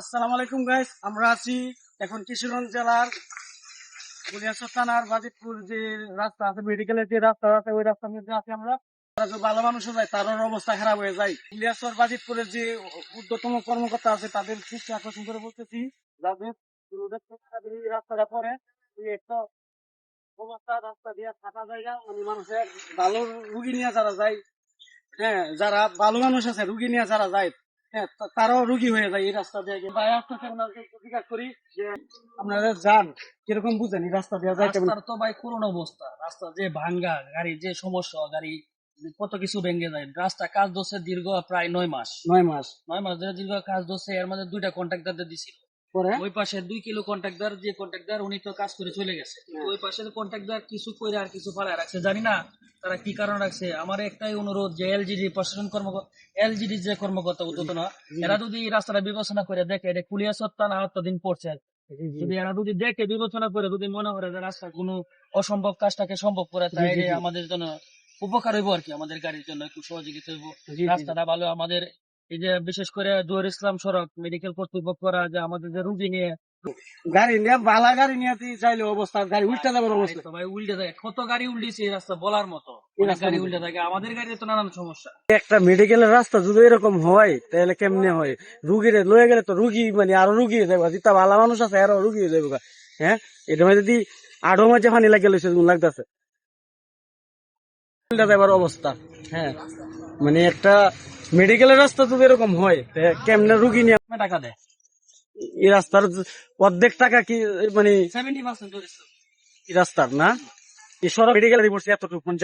আসসালামু আলাইকুম গাইস আমরা আছি এখন কিশোরগঞ্জ জেলার বুনিয়াসর থানার বাজিতপুর যে রাস্তা আছে মেডিকেলের যে রাস্তা আছে, ওই রাস্তার মধ্যে আছি আমরা। ভালো মানুষ যায়, তার অবস্থা খারাপ হয়ে যায়। ইলিয়াসর বাজিতপুরের যে ঊর্ধ্বতম কর্মকর্তা আছে, তাদের দৃষ্টি আকর্ষণ করে বলতেছি, যাদের থেকে রাস্তাটা পরে একটা অবস্থা, রাস্তা দিয়ে ফাটা জায়গা মানে মানুষের ভালো রুগী নিয়ে যারা যায় হ্যাঁ যারা ভালো মানুষ আছে, রুগী নিয়ে যারা যায় হ্যাঁ তারাও রুগী হয়ে যায় এই রাস্তা দিয়ে। ভাই আপনাকে জিজ্ঞাসা করি যে আপনারা যান কীরকম বুঝেন এই রাস্তা দিয়ে যাইতে রাস্তার তো ভাই করুণ অবস্থা। রাস্তা যে ভাঙ্গা গাড়ি যে সমস্যা গাড়ি কত কিছু ভেঙে যায়। রাস্তা কাজ দোষে দীর্ঘ প্রায় নয় মাস। নয় মাস। নয় মাস ধরে দীর্ঘ কাজ দোষে এর মধ্যে দুইটা কন্ট্রাক্টর দিছিল। পরে? ওই পাশে দুই কিলো কন্ট্রাক্টর যে কন্ট্রাক্টর উনি তো কাজ করে চলে গেছে। হ্যাঁ। ওই পাশে কন্ট্রাক্টর কিছু করে আর কিছু ফালায় রাখছে। জানি না তারা কি কারণ রাখছে। আমার একটাই অনুরোধ যে এলজিডি প্রশাসন কর্মকর্তা এলজিডি যে কর্মকর্তা এরা যদি রাস্তাটা বিবেচনা করে দেখে এটা কুলিয়া সত্তা না দিন পড়ছে। যদি এরা যদি দেখে বিবেচনা করে যদি মনে করে যে রাস্তা কোনো অসম্ভব কাজটাকে সম্ভব করে তাই। আমাদের জন্য উপকার হইব আর কি আমাদের গাড়ির জন্য একটু সহযোগিতা হইব। রাস্তাটা ভালো আমাদের এই যে বিশেষ করে জোহর ইসলাম সড়ক মেডিকেল কর্তৃপক্ষরা যে আমাদের যে রুগী নিয়ে গাড়ি নিয়ে বালা গাড়ি নিয়ে চাইলে অবস্থা গাড়ি উল্টা যাবার অবস্থা। ভাই উল্টে থাকে কত গাড়ি উল্টেছে এই রাস্তা বলার মতো। গাড়ি উল্টে থাকে আমাদের গাড়িতে তো নানান সমস্যা। একটা মেডিকেলের রাস্তা যদি এরকম হয় তাহলে কেমনে হয়? রুগীরে লয়ে গেলে তো রুগী মানে আরও রুগী হয়ে যাবে যেটা ভালো মানুষ আছে আরও রুগী হয়ে যাবে হ্যাঁ? এটা যদি আড়ো মাঝে পানি লাগে লইছে লাগতেছে। যাবার অবস্থা হ্যাঁ। মানে একটা মেডিকেলের রাস্তা যদি এরকম হয় কেমনে রুগী নিয়ে টাকা দেয়? এই রাস্তার অর্ধেক টাকা কি মানে এই রাস্তার না? এই সড়ক মেডিকেল রিপোর্ট এতটুকু মানে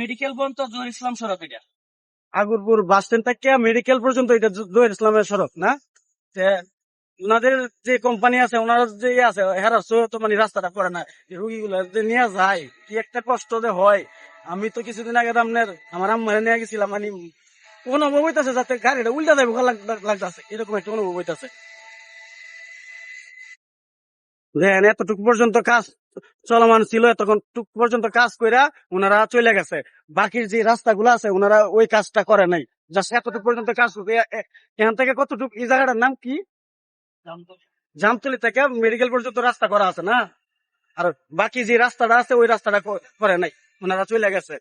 মেডিকেল জোহর ইসলাম সড়ক এটা? আগরপুর বাস স্ট্যান্ড থেকে মেডিকেল পর্যন্ত এটা জহির ইসলামের সড়ক না? ওনাদের যে কোম্পানি আছে, ওনার যে ইয়ে আছে হেরার তো মানে রাস্তাটা করে না। রুগীগুলো যে নিয়ে যায়, কি একটা কষ্ট যে হয়? আমি তো কিছুদিন আগে আপনার, আমার আম্মারে নিয়ে গেছিলাম মানে কোন অনুভব হইতেছে যাতে গাড়িটা উল্টা যাবে লাগতেছে। এরকম একটা অনুভব হইতেছে। দেখেন, এতটুকু পর্যন্ত কাজ চলমান ছিল তখন টুক পর্যন্ত কাজ কইরা ওনারা চলে গেছে। বাকির যে রাস্তাগুলো আছে, ওনারা ওই কাজটা করে নাই। জাস্ট এতটুকু পর্যন্ত কাজ করবে এখান থেকে কতটুকু, এই জায়গাটার নাম কি? জামতলি থেকে মেডিকেল পর্যন্ত রাস্তা করা আছে না? আর বাকি যে রাস্তাটা আছে, ওই রাস্তাটা করে নাই। ওনারা চলে গেছে।